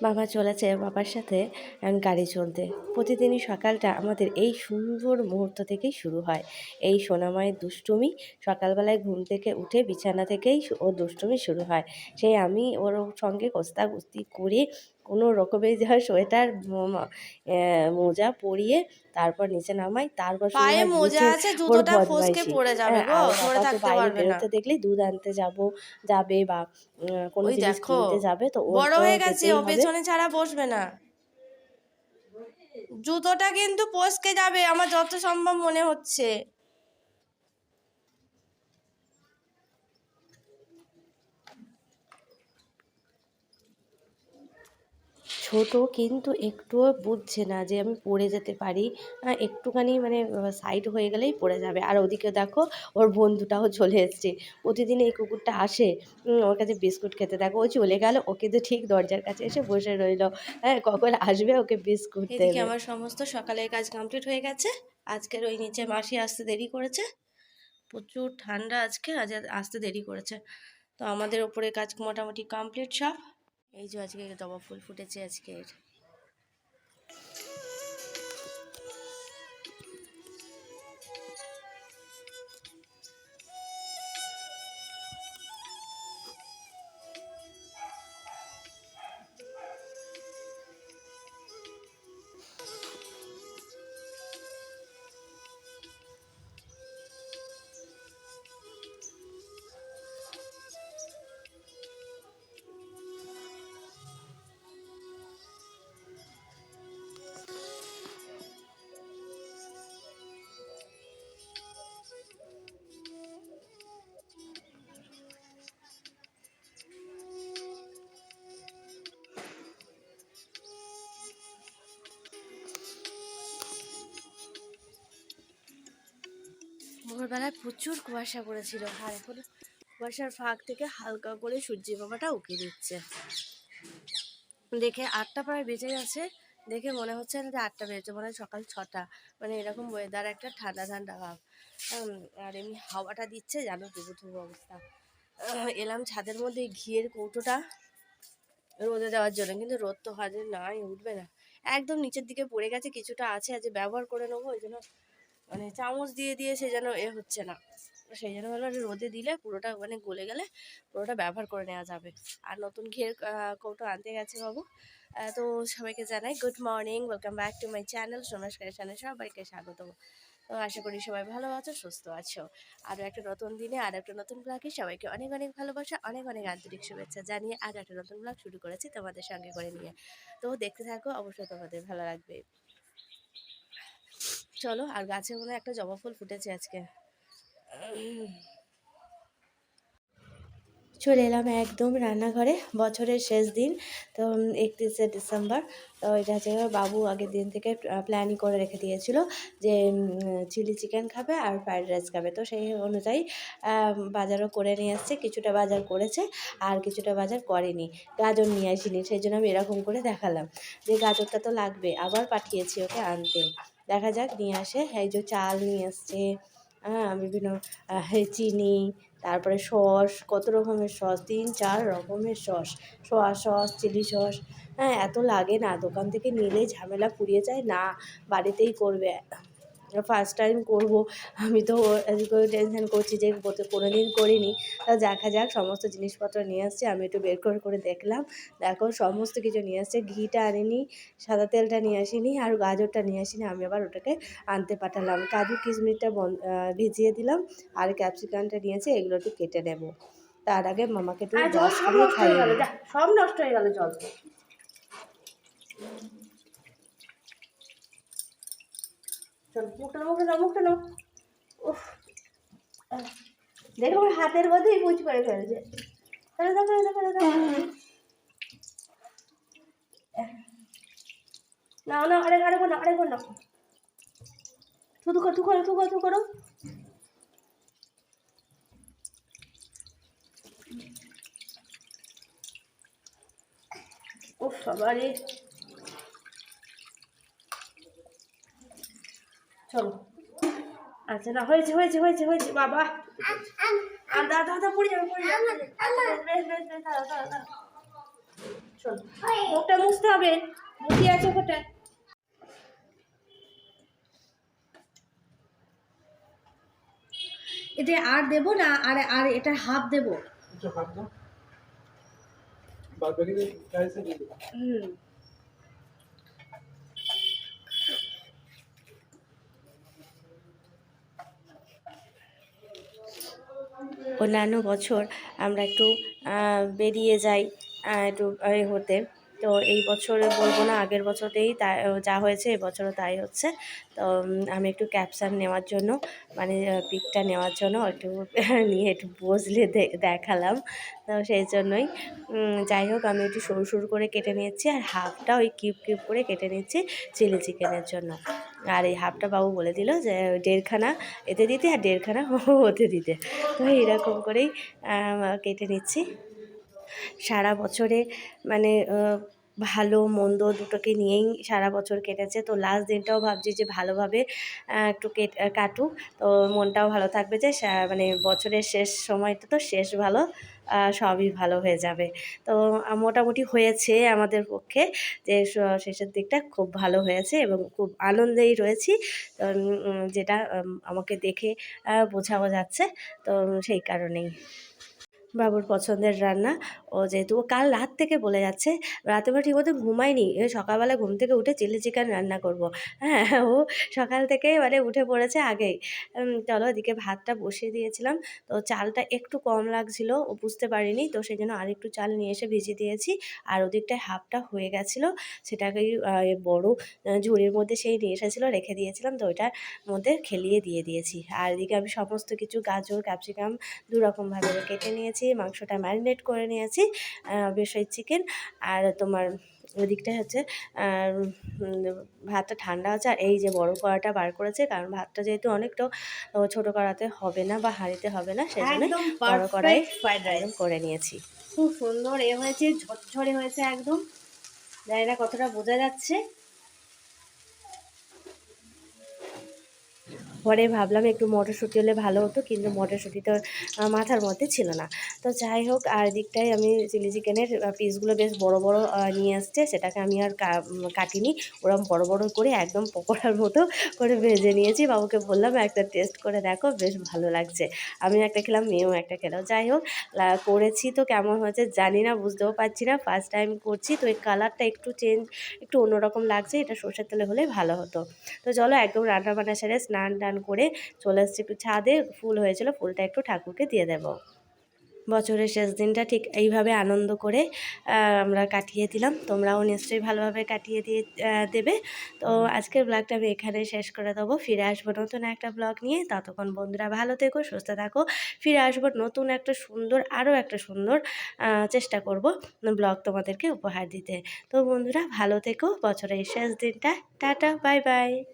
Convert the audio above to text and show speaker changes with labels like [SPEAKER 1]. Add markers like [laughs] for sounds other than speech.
[SPEAKER 1] বাবা চলেছে বাবার সাথে গাড়ি চলতে। প্রতিদিনই সকালটা আমাদের এই সুন্দর মুহূর্ত থেকেই শুরু হয়। এই সোনামায়ের দুষ্টুমি সকালবেলায় ঘুম থেকে উঠে বিছানা থেকেই ও দুষ্টুমি শুরু হয়। সেই আমি ওর সঙ্গে কস্তা কুস্তি করে কোনো রকমের যা সোয়েটার মোজা পরিয়ে তারপর নিচে নামাই তারপর
[SPEAKER 2] পায়ে মোজা আছে জুতোটা ফসকে পড়ে যাবে
[SPEAKER 1] হ্যাঁ,
[SPEAKER 2] গো
[SPEAKER 1] তো
[SPEAKER 2] থাকতে পারবে না।
[SPEAKER 1] দেখলেই দুধ আনতে যাব যাবে বা কোনো জিনিস কিনতে যাবে তো
[SPEAKER 2] বড় হয়ে গেছে ও পেছনে ছাড়া বসবে না। জুতোটা কিন্তু পসকে যাবে আমার যত সম্ভব মনে হচ্ছে।
[SPEAKER 1] ছোট কিন্তু একটুও বুঝছে না যে আমি পড়ে যেতে পারি। একটুখানি মানে সাইড হয়ে গেলেই পড়ে যাবে। আর ওদিকে দেখো ওর বন্ধুটাও চলে এসছে। প্রতিদিন এই কুকুরটা আসে ওর কাছে বিস্কুট খেতে। দেখো ও চলে গেল ওকে তো ঠিক দরজার কাছে এসে বসে রইল। হ্যাঁ কখন আসবে ওকে বিস্কুট দেবে।
[SPEAKER 2] আমার সমস্ত সকালের কাজ কমপ্লিট হয়ে গেছে। আজকের ওই নিচে মাসি আসতে দেরি করেছে। প্রচুর ঠান্ডা আজকে আজ আসতে দেরি করেছে। তো আমাদের ওপরে কাজ মোটামুটি কমপ্লিট সব। এই যে আজকে জবা ফুল ফুটেছে আজকের। ভোরবেলায় প্রচুর কুয়াশা পড়েছিল। আর এখন কুয়াশার ফাঁক থেকে হালকা করে সূর্যি বাবাটা উঁকি দিচ্ছে। দেখে আটটা প্রায় বেজে গেছে। দেখে মনে হচ্ছে না যে আটটা বেজেছে, মনে হয় সকাল ছটা। মানে এরকম ওয়েদার একটা ঠান্ডা ঠান্ডা ভাব। আর এমনি হাওয়াটা দিচ্ছে, জানো ডুবু অবস্থা। এলাম ছাদের মধ্যে ঘিয়ের কৌটোটা রোদে দেওয়ার জন্য। কিন্তু রোদ তো হাজির নাই, উঠবে না। একদম নিচের দিকে পড়ে গেছে, কিছুটা আছে, আজ ব্যবহার করে নেব, ওই জন্য মানে চামচ দিয়ে দিয়ে সে যেন এ হচ্ছে না। সেই জন্য যে রোদে দিলে পুরোটা মানে গলে গেলে পুরোটা ব্যবহার করে নেওয়া যাবে। আর নতুন ঘের কৌটো আনতে গেছে বাবু। তো সবাইকে জানাই good morning welcome back to my channel সোনাস channel সবাইকে স্বাগত তো আশা করি সবাই ভালো আছো, সুস্থ আছো। আরও একটা নতুন দিনে, আর একটা নতুন ব্লগে সবাইকে অনেক অনেক ভালোবাসা, অনেক অনেক আন্তরিক শুভেচ্ছা জানিয়ে আর একটা নতুন ব্লগ শুরু করেছি তোমাদের সঙ্গে করে নিয়ে। তো দেখতে থাকো, অবশ্যই তোমাদের ভালো লাগবে। চলো, আর গাছে মনে একটা জবা ফুল ফুটেছে আজকে।
[SPEAKER 1] চলে এলাম একদম রান্নাঘরে, বছরের শেষ দিন, তো একত্রিশে ডিসেম্বর। তো, এটা হচ্ছে বাবু আগের দিন থেকে প্ল্যানই করে রেখে দিয়েছিল যে চিলি চিকেন খাবে আর ফ্রাইড রাইস খাবে। তো, সেই অনুযায়ী বাজারও করে নিয়ে এসছে কিছুটা বাজার করেছে, আর কিছুটা বাজার করেনি। গাজর নিয়ে আসিনি, সেই জন্য আমি এরকম করে দেখালাম। যে, গাজরটা তো লাগবে, আবার পাঠিয়েছি ওকে আনতে। দেখা যাক, নিয়ে আসে। এই যে চাল নিয়ে এসছে হ্যাঁ বিভিন্ন চিনি, তারপরে সস, কত রকমের সস, তিন চার রকমের sauce. Soy sauce, chilli sauce হ্যাঁ এত লাগে না, দোকান থেকে নিলে ঝামেলা পুড়িয়ে যায়, না, বাড়িতেই করবে। ফার্স্ট টাইম করব। আমি তো এদিকে টেনশন করছি যে কোনো দিন করিনি। তা দেখা যাক সমস্ত জিনিসপত্র নিয়ে আসছে আমি একটু বের করে করে দেখলাম। দেখো সমস্ত কিছু নিয়ে আসছে। ঘিটা আনিনি সাদা তেলটা নিয়ে আসিনি আর গাজরটা নিয়ে আসিনি। আমি আবার ওটাকে আনতে পাঠালাম। কাজু কিশমিশটা বন- ভিজিয়ে দিলাম আর ক্যাপসিকামটা নিয়েছে এগুলো একটু কেটে নেব। তার আগে মামাকে একটু।
[SPEAKER 2] সব নষ্ট হয়ে গেল জল। দেখো হাতের মধ্যেই পুজ করে ফেলছে। দাও, ফেলে না আরেক আরেক না আরেক না থুতু করো থু করো থু করো করো। উফ বাবা চলো। আচ্ছা না হয়েছে হয়েছে হয়েছে হয়েছে বাবা। আর দাদা দাদা যাবে হবে। আছে এটা আর দেবো না? আর আর এটা হাফ দেবো। হুম।
[SPEAKER 1] অন্যান্য বছর আমরা একটু বেরিয়ে যাই একটু হতে। তো এই বছরে বলব না, আগের বছরতেই তা, যা হয়েছে এবছরও তাই হচ্ছে। তো আমি একটু ক্যাপচার নেওয়ার জন্য মানে পিকটা নেওয়ার জন্য একটু [laughs] নিয়ে একটু বসলে দেখালাম। তো সেই জন্যই যাই হোক, আমি একটু সরু সরু করে কেটে নিচ্ছি আর হাফটা ওই কিউব কিউব করে কেটে নিচ্ছি চিলি চিকেনের জন্য। আর এই হাফটা বাবু বলে দিল যে, দেড়খানা এতে দিতে আর দেড়খানা [laughs] ওতে দিতে। তো এরকম করেই কেটে নিচ্ছি। সারা বছরে মানে ভালো, মন্দ দুটোকে নিয়েই সারা বছর কেটেছে। তো লাস্ট দিনটাও ভাবছি যে ভালোভাবে একটু কেট কাটুক। তো মনটাও ভালো থাকবে যে মানে বছরের শেষ সময়টা তো শেষ ভালো সবই ভালো হয়ে যাবে। তো মোটামুটি হয়েছে আমাদের পক্ষে যে শেষের দিকটা খুব ভালো হয়েছে এবং খুব আনন্দেই রয়েছি। যেটা আমাকে দেখে বোঝাও যাচ্ছে। তো সেই কারণেই। বাবুর পছন্দের রান্না। ও যেহেতু কাল রাত থেকে বলে যাচ্ছে, রাতে আমরা ঠিকমতো ঘুমাইনি। এ সকালবেলা ঘুম থেকে উঠে চিলি চিকেন রান্না করব। হ্যাঁ ও সকাল থেকে মানে উঠে পড়েছে আগেই। চলো এদিকে ভাতটা বসিয়ে দিয়েছিলাম। তো চালটা একটু কম লাগছিল, ও বুঝতে পারিনি। তো সেই জন্য আরেকটু চাল নিয়ে এসে ভিজিয়ে দিয়েছি। আর ওদিকটায় হাফটা হয়ে গেছিল। এ বড় ঝুড়ির মধ্যে সেই নিয়ে এসেছিল, রেখে দিয়েছিলাম। তো ওইটার মধ্যে খেলিয়ে দিয়ে দিয়েছি। আর এদিকে আমি সমস্ত কিছু গাজর, ক্যাপসিকাম দু রকমভাবে কেটে নিয়েছি। মাংসটা ম্যারিনেট করে নিয়েছি বেশ ওই চিকেন আর তোমার ওদিকটা হচ্ছে আর ভাতটা ঠান্ডা আছে আর এই যে বড় কড়াটা বার করেছে কারণ ভাতটা যেহেতু অনেকটা ছোটো কড়াতে হবে না বা হাঁড়িতে হবে না সেই জন্য
[SPEAKER 2] একদম
[SPEAKER 1] বড় কড়াই
[SPEAKER 2] ফ্রাইড রাইস
[SPEAKER 1] করে নিয়েছি।
[SPEAKER 2] খুব সুন্দর এ হয়েছে ঝরঝরে হয়েছে একদম। জানি না কতটা বোঝা যাচ্ছে।
[SPEAKER 1] পরে ভাবলাম একটু মটরশুঁটি হলে ভালো হতো, কিন্তু মটরশুঁটি তো মাথার মধ্যে ছিল না। তো যাই হোক, আর দিকটাই আমি চিলি চিকেনের পিসগুলো বেশ বড় বড় নিয়ে আসছে, সেটাকে আমি আর কাটিনি। ওরকম বড় বড় করে একদম পকোড়ার মতো করে ভেজে নিয়েছি। বাবুকে বললাম, একটা টেস্ট করে দেখো, বেশ ভালো লাগছে। আমি একটা খেলাম, মেয়েও একটা খেলো। যাই হোক করেছি তো কেমন হয়েছে জানি না, বুঝতেও পারছি না। ফার্স্ট টাইম করছি, তো এই কালারটা একটু চেঞ্জ একটু অন্যরকম লাগছে। এটা সর্ষের তেলে হলে ভালো হতো। তো চলো, একদম রান্না বান্না সেরে স্নান টান করে চলে এসেছি একটু ছাদে, ফুল হয়েছিল, ফুলটা একটু ঠাকুরকে দিয়ে দেবো। বছরের শেষ দিনটা ঠিক এইভাবে আনন্দ করে আমরা কাটিয়ে দিলাম। তোমরাও নিশ্চয়ই ভালোভাবে কাটিয়ে দিয়ে দেবে। তো আজকের ব্লগটা আমি এখানে শেষ করে দেবো। ফিরে আসব নতুন একটা ব্লগ নিয়ে। ততক্ষণ বন্ধুরা ভালো থেকো, সুস্থ থাকো। ফিরে আসব নতুন একটা সুন্দর, আরও একটা সুন্দর চেষ্টা করব ব্লগ তোমাদেরকে উপহার দিতে। তো বন্ধুরা ভালো থেকো। বছরের শেষ দিনটা। Tata, bye bye.